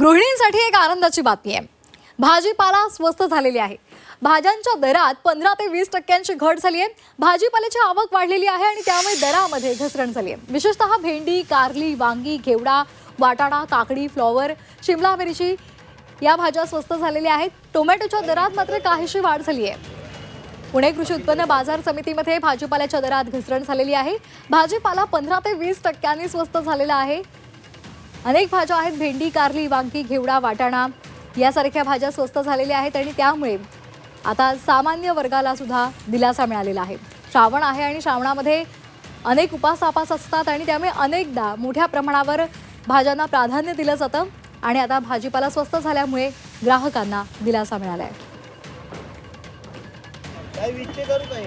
गृहिणींसाठी एक आनंदाची बातमी आहे. भाजीपाला स्वस्त झालेली आहे. भाज्यांच्या दरात पंधरा ते वीस टक्क्यांची घट झाली आहे. भाजीपाल्याची आवक वाढलेली आहे आणि त्यामुळे दरामध्ये घसरण झाली आहे. विशेषतः भेंडी कारली वांगी घेवडा वाटाणा काकडी फ्लॉवर शिमला मिरची या भाज्या स्वस्त झालेल्या आहेत. टोमॅटोच्या दरात मात्र काहीशी वाढ झाली आहे. पुणे कृषी उत्पन्न बाजार समितीमध्ये भाजीपाल्याच्या दरात घसरण झालेली आहे. भाजीपाला पंधरा ते वीस टक्क्यांनी स्वस्त झालेला आहे. अनेक भाज्या आहेत. भेंडी कारली वांगी घेवडा वाटाणा यासारख्या भाज्या स्वस्त झालेल्या आहेत आणि त्यामुळे आता सामान्य वर्गाला सुद्धा दिलासा मिळालेला आहे. श्रावण आहे आणि श्रावणामध्ये अनेक उपास आपास असतात आणि त्यामुळे अनेकदा मोठ्या प्रमाणावर भाज्यांना प्राधान्य दिलं जातं आणि आता भाजीपाला स्वस्त झाल्यामुळे ग्राहकांना दिलासा मिळाला आहे? काय विषय? करू काय